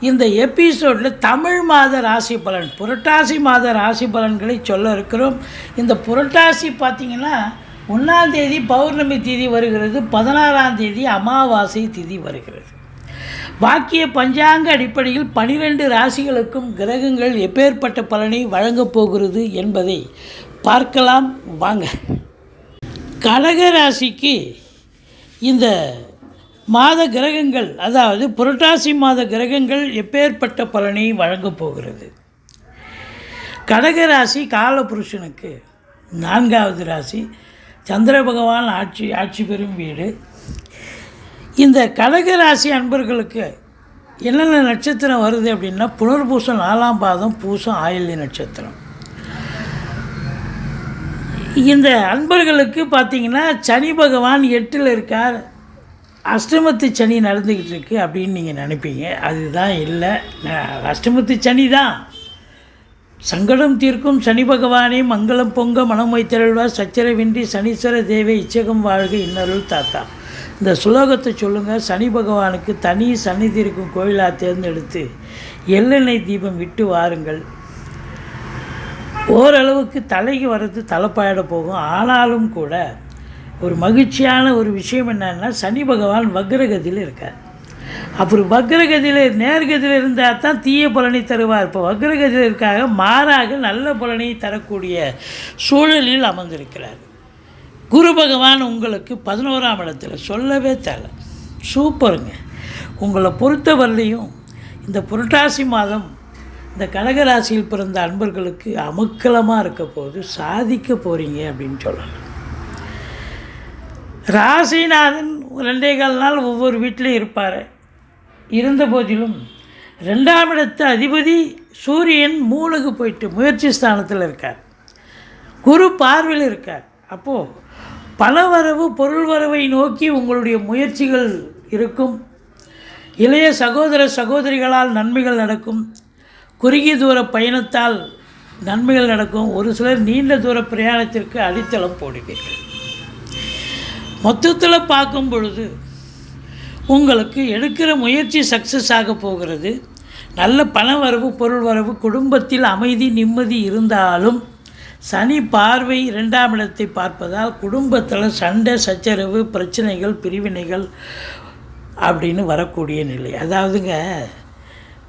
இந்த எபிசோடில் தமிழ் மாத ராசி பலன் புரட்டாசி மாத ராசி பலன்களை சொல்ல இருக்கிறோம். இந்த புரட்டாசி பார்த்திங்கன்னா ஒன்றாம் தேதி பௌர்ணமி திதி வருகிறது பதினாறாம் தேதி அமாவாசை திதி வருகிறது. வாக்கிய பஞ்சாங்க அடிப்படையில் பனிரெண்டு ராசிகளுக்கும் கிரகங்கள் எப்பேற்பட்ட பலனை வழங்கப் போகிறது என்பதை பார்க்கலாம். வாங்க. கடக ராசிக்கு இந்த மாத கிரகங்கள் அதாவது புரட்டாசி மாத கிரகங்கள் எப்பேற்பட்ட பலனை வழங்கப் போகிறது? கடகராசி காலபுருஷனுக்கு நான்காவது ராசி சந்திர பகவான் ஆட்சி ஆட்சி பெறும் வீடு. இந்த கடக ராசி அன்பர்களுக்கு என்னென்ன நட்சத்திரம் வருது அப்படின்னா புனர்பூசம் நாலாம் பாதம் பூசம் ஆயில்ய நட்சத்திரம். இந்த அன்பர்களுக்கு பார்த்தீங்கன்னா சனி பகவான் எட்டில் இருக்கார். அஷ்டமத்து சனி நடந்துக்கிட்டு இருக்கு அப்படின்னு நீங்கள் நினைப்பீங்க. அதுதான் இல்லை. அஷ்டமத்து சனி தான். சங்கடம் தீர்க்கும் சனி பகவானே மங்களம் பொங்க மனம் வைத்திரழ்வார் சச்சரவின்றி சனீஸ்வர தேவை இச்சகம் வாழ்க இன்னருள் தாத்தா. இந்த சுலோகத்தை சொல்லுங்கள் சனி பகவானுக்கு தனி சந்நிதி இருக்கும் கோயிலாக தேர்ந்தெடுத்து எள்ளெண்ணெய் தீபம் விட்டு வாருங்கள். ஓரளவுக்கு தலைக்கு வர்றது தலைப்பாயிட போகும். ஆனாலும் கூட ஒரு மகிழ்ச்சியான ஒரு விஷயம் என்னன்னா சனி பகவான் வக்ரகதியில் இருக்கார். அப்புறம் வக்ரகதியில் நேர்கதியில் இருந்தால் தான் தீய பலனை தருவார். இப்போ வக்ரகதியில் இருக்காக மாறாக நல்ல பலனை தரக்கூடிய சூழலில் அமர்ந்திருக்கிறார். குரு பகவான் உங்களுக்கு பதினோராம் இடத்துல சொல்லவே தேவை சூப்பருங்க. உங்களை பொறுத்தவரையிலையும் இந்த புரட்டாசி மாதம் இந்த கடகராசியில் பிறந்த அன்பர்களுக்கு அமுக்கலமாக இருக்க போது சாதிக்க போகிறீங்க அப்படின்னு சொல்லலாம். ராசிநாதன் ரெண்டே கால் நாள் ஒவ்வொரு வீட்டிலையும் இருப்பார். இருந்த போதிலும் ரெண்டாம் இடத்து அதிபதி சூரியன் மூணுக்கு போயிட்டு முயற்சி ஸ்தானத்தில் இருக்கார். குரு பார்வையில் இருக்கார். அப்போது பணவரவு பொருள் வரவை நோக்கி உங்களுடைய முயற்சிகள் இருக்கும். இளைய சகோதர சகோதரிகளால் நன்மைகள் நடக்கும். குறுகிய தூர பயணத்தால் நன்மைகள் நடக்கும். ஒரு சிலர் நீண்ட தூர பிரயாணத்திற்கு அடித்தளம் போடுவீர்கள். மொத்தத்தில் பார்க்கும் பொழுது உங்களுக்கு எடுக்கிற முயற்சி சக்ஸஸ் ஆக போகிறது. நல்ல பண வரவு பொருள் வரவு குடும்பத்தில் அமைதி நிம்மதி இருந்தாலும் சனி பார்வை இரண்டாம் இடத்தை பார்ப்பதால் குடும்பத்தில் சண்டை சச்சரவு பிரச்சனைகள் பிரிவினைகள் அப்படின்னு வரக்கூடிய நிலை. அதாவதுங்க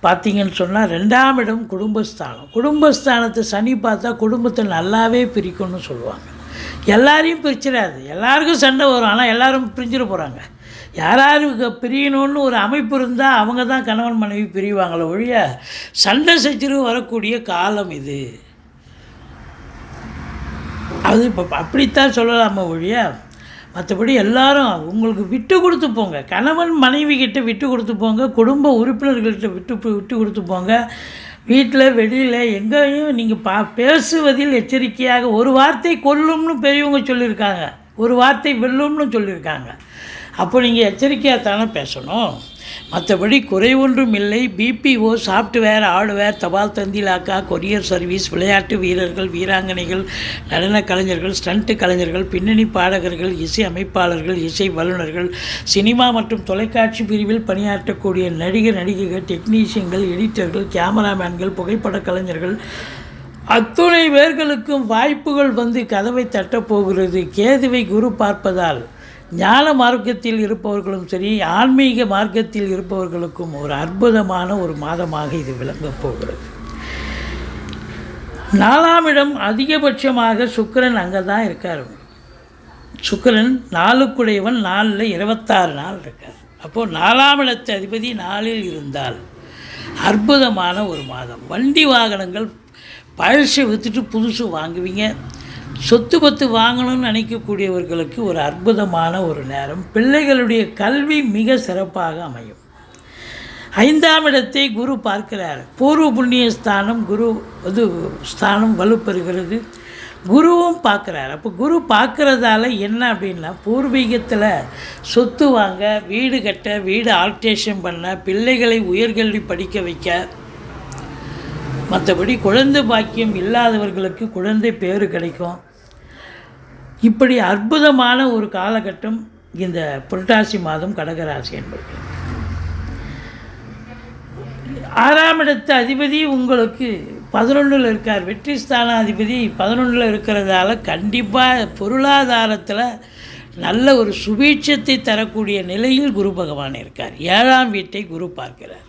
பார்த்தீங்கன்னு சொன்னால் ரெண்டாம் இடம் குடும்பஸ்தானம். குடும்பஸ்தானத்தை சனி பார்த்தா குடும்பத்தை நல்லாவே பிரிக்கும்னு சொல்லுவாங்க. எல்லாரையும் பிரிச்சிடாது. எல்லாருக்கும் சண்டை வரும். ஆனால் எல்லாரும் பிரிஞ்சிட போகிறாங்க யாராருக்கு பிரியணும்னு ஒரு அமைப்பு இருந்தால் அவங்க தான் கணவன் மனைவி பிரிவாங்களே ஒழிய சண்டை சச்சரவு வரக்கூடிய காலம் இது. அது இப்போ அப்படித்தான் சொல்லலாமா ஒழிய மற்றபடி எல்லாரும் உங்களுக்கு விட்டு கொடுத்து போங்க. கணவன் மனைவி கிட்ட விட்டு கொடுத்து போங்க. குடும்ப உறுப்பினர்கள்கிட்ட விட்டு விட்டு கொடுத்து போங்க. வீட்டில் வெளியில் எங்கேயும் நீங்கள் பா பேசுவதில் எச்சரிக்கையாக ஒரு வார்த்தை கொல்லும்னு பெரியவங்க சொல்லியிருக்காங்க. ஒரு வார்த்தை வெல்லும்னு சொல்லியிருக்காங்க. அப்போ நீங்கள் எச்சரிக்கையாக தானே பேசணும்? மற்றபடி குறை ஒன்றும் இல்லை. பிபிஓ சாஃப்ட்வேர் ஹார்ட்வேர் தபால் தந்திலாக்கா கொரியர் சர்வீஸ் விளையாட்டு வீரர்கள் வீராங்கனைகள் நடன கலைஞர்கள் ஸ்டண்ட் கலைஞர்கள் பின்னணி பாடகர்கள் இசை அமைப்பாளர்கள் இசை வல்லுநர்கள் சினிமா மற்றும் தொலைக்காட்சி பிரிவில் பணியாற்றக்கூடிய நடிகர் நடிகைகள் டெக்னீஷியன்கள் எடிட்டர்கள் கேமராமேன்கள் புகைப்பட கலைஞர்கள் அத்துணை பேர்களுக்கும் வாய்ப்புகள் வந்து கதவை தட்டப் போகிறது. கேதுவை குரு பார்ப்பதால் ஞான மார்க்கத்தில் இருப்பவர்களும் சரி ஆன்மீக மார்க்கத்தில் இருப்பவர்களுக்கும் ஒரு அற்புதமான ஒரு மாதமாக இது விளங்கப் போகிறது. நாலாம் இடம் அதிகபட்சமாக சுக்கிரன் அங்கே தான் இருக்கார். சுக்கிரன் நாலுக்குடையவன் நாலில் இருபத்தாறு நாள் இருக்கார். அப்போது நாலாம் இடத்து அதிபதி நாளில் இருந்தால் அற்புதமான ஒரு மாதம். வண்டி வாகனங்கள் பழசை விற்றுட்டு புதுசு வாங்குவீங்க. சொத்து பத்து வாங்கணும்னு நினைக்கக்கூடியவர்களுக்கு ஒரு அற்புதமான ஒரு நேரம். பிள்ளைகளுடைய கல்வி மிக சிறப்பாக அமையும். ஐந்தாம் இடத்தை குரு பார்க்கிறார். பூர்வ புண்ணிய ஸ்தானம் குரு இது ஸ்தானம் வலுப்பெறுகிறது. குருவும் பார்க்குறாரு. அப்போ குரு பார்க்குறதால என்ன அப்படின்னா பூர்வீகத்தில் சொத்து வாங்க வீடு கட்ட வீடு ஆல்ட்ரேஷன் பண்ண பிள்ளைகளை உயர்கல்வி படிக்க வைக்க மற்றபடி குழந்தை பாக்கியம் இல்லாதவர்களுக்கு குழந்தை பேறு கிடைக்கும். இப்படி அற்புதமான ஒரு காலகட்டம் இந்த புரட்டாசி மாதம் கடகராசி என்பது. ஆறாம் இடத்து அதிபதி உங்களுக்கு பதினொன்றில் இருக்கார். வெற்றி ஸ்தானாதிபதி பதினொன்றில் இருக்கிறதால கண்டிப்பாக பொருளாதாரத்தில் நல்ல ஒரு சுபீட்சத்தை தரக்கூடிய நிலையில் குரு பகவான் இருக்கார். ஏழாம் வீட்டை குரு பார்க்கிறார்.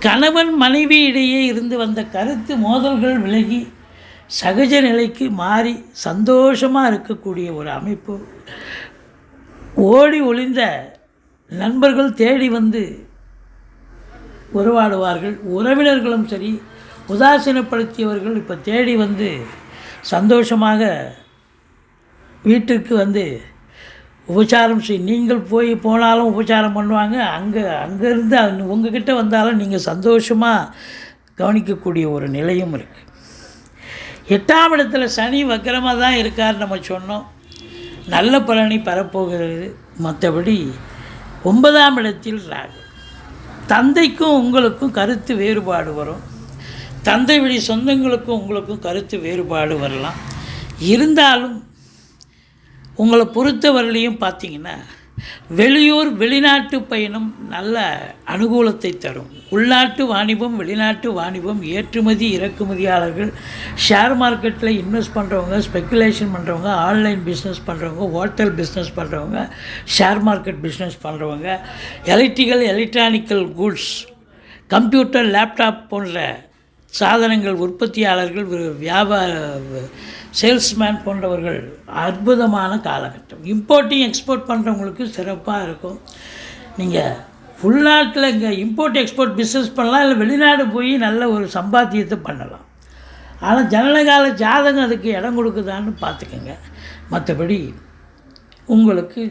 கணவன் மனைவி இடையே இருந்து வந்த கருத்து மோதல்கள் விலகி சகஜ நிலைக்கு மாறி சந்தோஷமாக இருக்கக்கூடிய ஒரு அமைப்பு. ஓடி ஒளிந்த நண்பர்கள் தேடி வந்து உறவாடுவார்கள். உறவினர்களும் சரி உதாசீனப்படுத்தியவர்கள் இப்போ தேடி வந்து சந்தோஷமாக வீட்டுக்கு வந்து உபச்சாரம் செய் நீங்கள் போய் போனாலும் உபச்சாரம் பண்ணுவாங்க. அங்கே அங்கேருந்து உங்ககிட்ட வந்தாலும் நீங்கள் சந்தோஷமாக கவனிக்கக்கூடிய ஒரு நிலையும் இருக்குது எட்டாம் இடத்துல சனி வக்கரமாக தான் இருக்கார் நம்ம சொன்னோம். நல்ல பலனை பெறப்போகிறது மற்றபடி ஒன்பதாம் இடத்தில் ராகு. தந்தைக்கும் உங்களுக்கும் கருத்து வேறுபாடு வரும். தந்தை வழி சொந்தங்களுக்கும் உங்களுக்கும் கருத்து வேறுபாடு வரலாம். இருந்தாலும் உங்களை பொறுத்தவரையிலையும் பார்த்தீங்கன்னா வெளியூர் வெளிநாட்டு பயணம் நல்ல அனுகூலத்தை தரும். உள்நாட்டு வாணிபம் வெளிநாட்டு வாணிபம் ஏற்றுமதி இறக்குமதியாளர்கள் ஷேர் மார்க்கெட்டில் இன்வெஸ்ட் பண்ணுறவங்க ஸ்பெக்குலேஷன் பண்ணுறவங்க ஆன்லைன் பிஸ்னஸ் பண்ணுறவங்க ஹோட்டல் பிஸ்னஸ் பண்ணுறவங்க ஷேர் மார்க்கெட் பிஸ்னஸ் பண்ணுறவங்க electrical electronical goods computer laptop போன்ற சாதனங்கள் உற்பத்தியாளர்கள் வியாபார சேல்ஸ்மேன் போன்றவர்கள் அற்புதமான காலகட்டம். இம்போர்ட்டிங் எக்ஸ்போர்ட் பண்ணுறவங்களுக்கு சிறப்பாக இருக்கும். நீங்கள் உள்நாட்டில் இங்கே இம்போர்ட் எக்ஸ்போர்ட் பிஸ்னஸ் பண்ணலாம் இல்லை வெளிநாடு போய் நல்ல ஒரு சம்பாத்தியத்தை பண்ணலாம். ஆனால் ஜனனகால ஜாதகம் அதுக்கு இடம் கொடுக்குதான்னு பார்த்துக்கோங்க. மற்றபடி உங்களுக்கு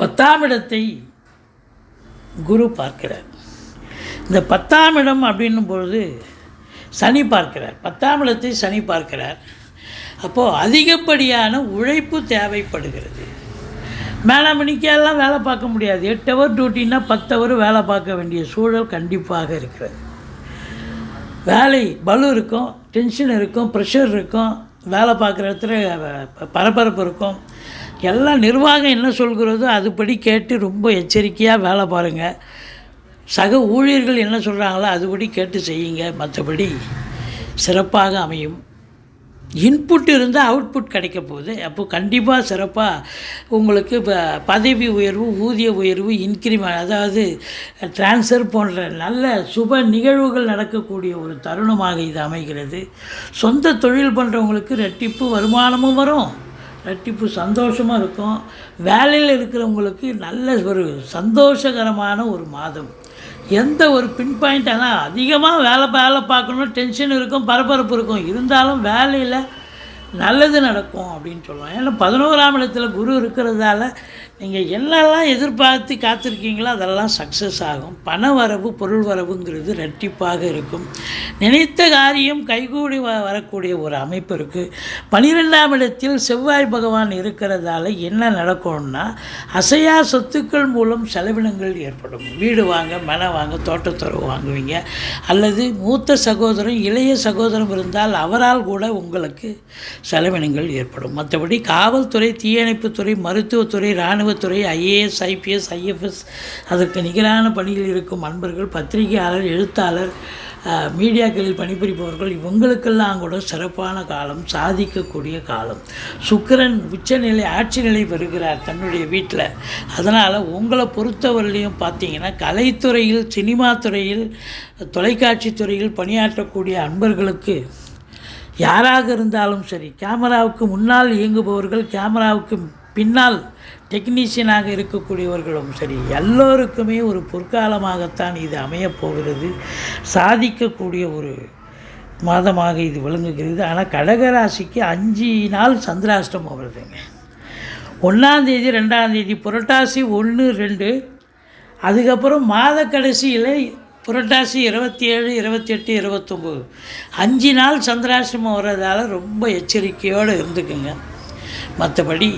பத்தாம் இடத்தை குரு பார்க்கிறார். இந்த பத்தாம் இடம் அப்படின்னும் பொழுது சனி பார்க்கிறார். பத்தாம் இடத்தை சனி பார்க்கிறார். அப்போது அதிகப்படியான உழைப்பு தேவைப்படுகிறது. மேலே மணிக்கெல்லாம் வேலை பார்க்க முடியாது. எட்டு ஹவர் டியூட்டின்னா பத்து ஹவர் வேலை பார்க்க வேண்டிய சூழல் கண்டிப்பாக இருக்கிறது. வேலை பலு இருக்கும் டென்ஷன் இருக்கும் ப்ரெஷர் இருக்கும் வேலை பார்க்குற இடத்துல பரபரப்பு இருக்கும். எல்லாம் நிர்வாகம் என்ன சொல்கிறதோ அதுபடி கேட்டு ரொம்ப எச்சரிக்கையாக வேலை பாருங்கள் சக ஊழியர்கள் என்ன சொல்கிறாங்களோ அதுபடி கேட்டு செய்யுங்க. மற்றபடி சிறப்பாக அமையும். இன்புட் இருந்தால் அவுட்புட் கிடைக்க போகுது. அப்போது கண்டிப்பாக சிறப்பாக உங்களுக்கு இப்போ பதவி உயர்வு ஊதிய உயர்வு இன்க்ரிமெண்ட் அதாவது ட்ரான்ஸ்ஃபர் போன்ற நல்ல சுப நிகழ்வுகள் நடக்கக்கூடிய ஒரு தருணமாக இது அமைகிறது. சொந்த தொழில் பண்ணுறவங்களுக்கு ரெட்டிப்பு வருமானமும் வரும். ரெட்டிப்பு சந்தோஷமாக இருக்கும். வேலையில் இருக்கிறவங்களுக்கு நல்ல ஒரு சந்தோஷகரமான ஒரு மாதம். எந்த ஒரு பின் பாயிண்ட் ஆனால் அதிகமாக வேலை வேலை பார்க்கணும் டென்ஷன் இருக்கும் பரபரப்பு இருக்கும். இருந்தாலும் வேலையில் நல்லது நடக்கும் அப்படின்னு சொல்லுவோம் ஏன்னா பதினோராம் இடத்துல குரு இருக்கிறதால நீங்கள் என்னெல்லாம் எதிர்பார்த்து காத்திருக்கீங்களோ அதெல்லாம் சக்ஸஸ் ஆகும். பண வரவு பொருள் வரவுங்கிறது ரெட்டிப்பாக இருக்கும். நினைத்த காரியம் கைகூடி வ வரக்கூடிய ஒரு அமைப்பு இருக்குது பனிரெண்டாம் இடத்தில் செவ்வாய் பகவான் இருக்கிறதால என்ன நடக்கும்னா அசையா சொத்துக்கள் மூலம் செலவினங்கள் ஏற்படும். வீடு வாங்க மனை வாங்க தோட்டத்துறவு வாங்குவீங்க. அல்லது மூத்த சகோதரன் இளைய சகோதரம் இருந்தால் அவரால் கூட உங்களுக்கு செலவினங்கள் ஏற்படும். மற்றபடி காவல்துறை தீயணைப்புத்துறை மருத்துவத்துறை இராணுவத்துறை ஐஏஎஸ் ஐபிஎஸ் ஐஎஃப்எஸ் அதற்கு நிகரான பணியில் இருக்கும் அன்பர்கள் பத்திரிகையாளர் எழுத்தாளர் மீடியாக்களில் பணிபுரிபவர்கள் இவங்களுக்கெல்லாம் கூட சிறப்பான காலம் சாதிக்கக்கூடிய காலம். சுக்கிரன் உச்சநிலை ஆட்சி நிலை பெறுகிறார் தன்னுடைய வீட்டில். அதனால் உங்களை பொறுத்தவரையிலையும் பார்த்தீங்கன்னா கலைத்துறையில் சினிமா துறையில் தொலைக்காட்சி துறையில் பணியாற்றக்கூடிய அன்பர்களுக்கு யாராக இருந்தாலும் சரி கேமராவுக்கு முன்னால் இயங்குபவர்கள் கேமராவுக்கு பின்னால் டெக்னீஷியனாக இருக்கக்கூடியவர்களும் சரி எல்லோருக்குமே ஒரு பொற்காலமாகத்தான் இது அமையப்போகிறது சாதிக்கக்கூடிய ஒரு மாதமாக இது விளங்குகிறது. ஆனால் கடகராசிக்கு அஞ்சு நாள் சந்திராஷ்டமம் வருதுங்க. ஒன்றாந்தேதி ரெண்டாந்தேதி புரட்டாசி ஒன்று ரெண்டு. அதுக்கப்புறம் மாத கடைசியில் புரட்டாசி இருபத்தி ஏழு இருபத்தெட்டு இருபத்தொம்போது. அஞ்சு நாள் சந்திராசிரமம் வர்றதால ரொம்ப எச்சரிக்கையோடு இருந்துக்குங்க. மற்றபடி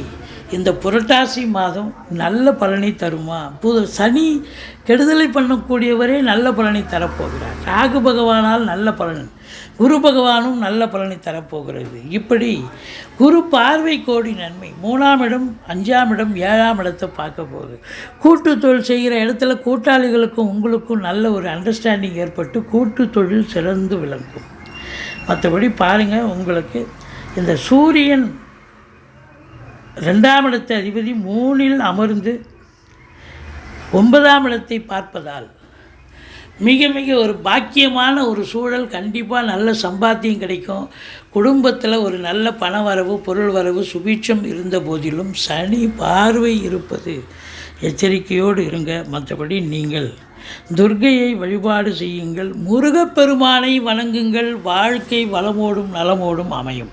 இந்த புரட்டாசி மாதம் நல்ல பலனை தருமா? புது சனி கெடுதலை பண்ணக்கூடியவரே நல்ல பலனை தரப்போகிறார். ராகு பகவானால் நல்ல பலன் குரு பகவானும் நல்ல பலனை தரப்போகிறது. இப்படி குரு பார்வை கோடி நன்மை மூணாம் இடம் அஞ்சாம் இடம் ஏழாம் இடத்தை பார்க்க போகுது. கூட்டு தொழில் செய்கிற இடத்துல கூட்டாளிகளுக்கும் உங்களுக்கும் நல்ல ஒரு அண்டர்ஸ்டாண்டிங் ஏற்பட்டு கூட்டு தொழில் சிறந்து விளங்கும். மற்றபடி பாருங்கள் உங்களுக்கு இந்த சூரியன் ரெண்டாம் இடத்து அதிபதி மூணில் அமர்ந்து ஒன்பதாம் இடத்தை பார்ப்பதால் மிக மிக ஒரு பாக்கியமான ஒரு சூழல் கண்டிப்பாக நல்ல சம்பாத்தியம் கிடைக்கும். குடும்பத்தில் ஒரு நல்ல பண வரவு பொருள் வரவு சுபீட்சம் இருந்த போதிலும் சனி பார்வை இருப்பது. எச்சரிக்கையோடு இருங்க. மற்றபடி நீங்கள் துர்கையை வழிபாடு செய்யுங்கள். முருகப்பெருமானை வணங்குங்கள். வாழ்க்கை வளமோடும் நலமோடும் அமையும்.